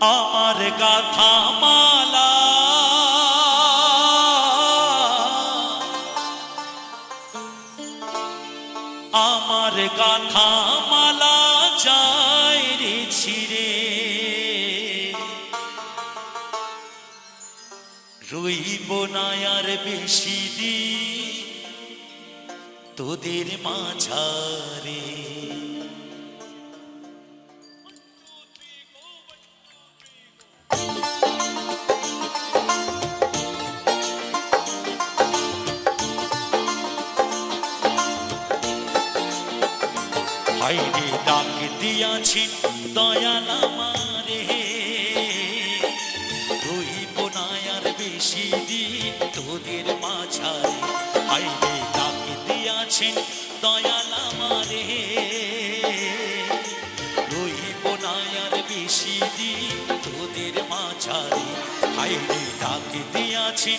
আমার গাথা মালা। আমার গাথা মালা যায় রে ছিড়ে। রইব না আর বেশি দিন তোদের মাঝারে। হাইরে ডাক দিয়াছি, দয়াল আমারে। রইব না বেশি দিন তোদের মাঝারে হাইরে ডাক দিয়াছি, দয়াল আমারে। রইব না বেশি দিন তোদের মাঝারে হাইরে ডাক দিয়াছি,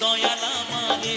দয়াল আমারে।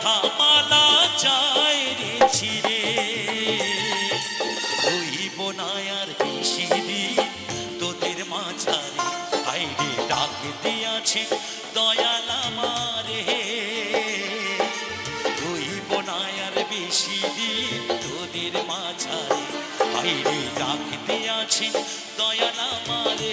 গাথা মালা যায় রে ছিড়ে। রইব না আর বেশি দিন তোদের মাঝারে আইরে ডাক দিয়াছে দয়াল আমারে রইব না আর বেশি দিন তোদের মাঝারে আইরে ডাক দিয়াছে দয়াল আমারে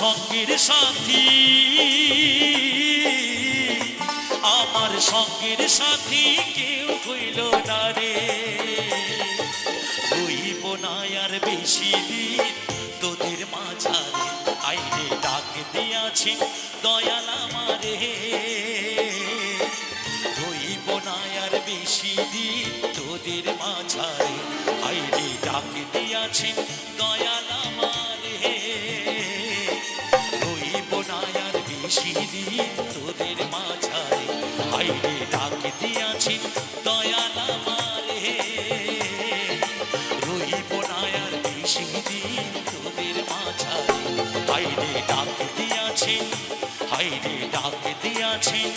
সঙ্গের সাথী। আমার সঙ্গের সাথী কেউ হইল না রে। রইব না আর বেশি দিন তোদের মাঝারে। আইরে ডাক দিয়াছি, দয়াল আমারে। রইব না আর বেশি দিন তোদের মাঝারে। আইরে ডাক দিয়াছি দিয়াছেন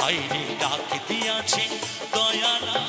হাইরে ডাক দিয়াছেন দয়ালা